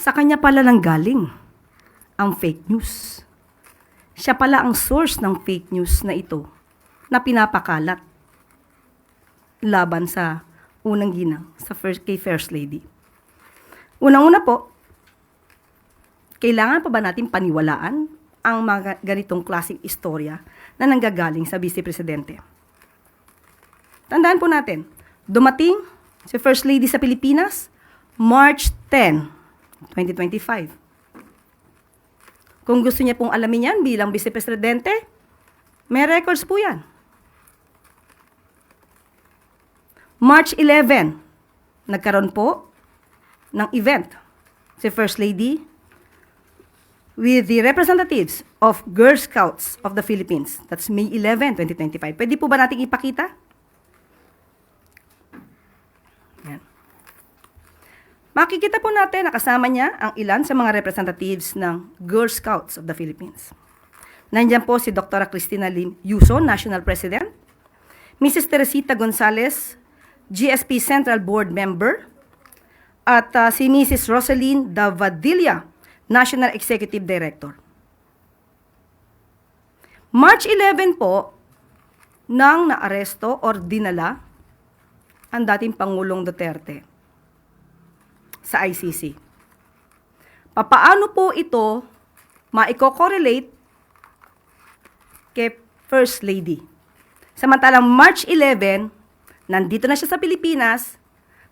Sa kanya pala nang galing ang fake news. Siya pala ang source ng fake news na ito na pinapakalat laban sa unang ginang sa first, kay First Lady. Unang-una po, kailangan pa ba natin paniwalaan ang mga ganitong klaseng istorya na nanggagaling sa Vice Presidente? Tandaan po natin, dumating si First Lady sa Pilipinas March 10, 2025. Kung gusto niya pong alamin yan bilang Vice Presidente, may records po yan. March 11, nagkaroon po ng event si First Lady with the representatives of Girl Scouts of the Philippines. That's May 11, 2025. Pwede po ba nating ipakita? Makikita po natin na kasama niya ang ilan sa mga representatives ng Girl Scouts of the Philippines. Nandiyan po si Dr. Cristina Lim Yuso, National President, Mrs. Teresita Gonzalez, GSP Central Board Member, at uh, si Mrs. Rosaline Davadilla, National Executive Director. March 11 po, nang naaresto or dinala ang dating Pangulong Duterte sa ICC. Papaano po ito maiko-correlate kay First Lady? Samantalang March 11, nandito na siya sa Pilipinas,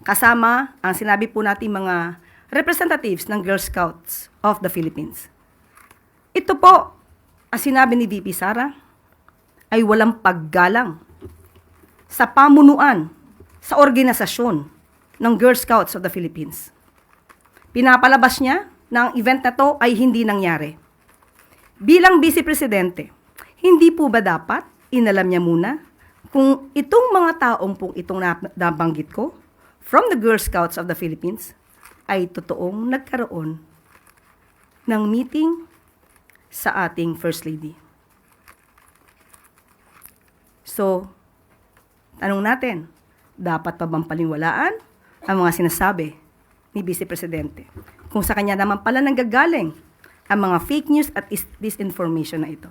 kasama ang sinabi po natin mga representatives ng Girl Scouts of the Philippines. Ito po, ang sinabi ni VP Sara, ay walang paggalang sa pamunuan, sa organisasyon ng Girl Scouts of the Philippines. Pinapalabas niya na ang event na to ay hindi nangyari. Bilang Vice Presidente, hindi po ba dapat inalam niya muna kung itong mga taong pong itong nabanggit ko from the Girl Scouts of the Philippines ay totoong nagkaroon ng meeting sa ating First Lady. So, tanong natin, dapat pa bang paniwalaan ang mga sinasabi ni Vice Presidente kung sa kanya naman pala nanggagaling ang mga fake news at is- disinformation na ito.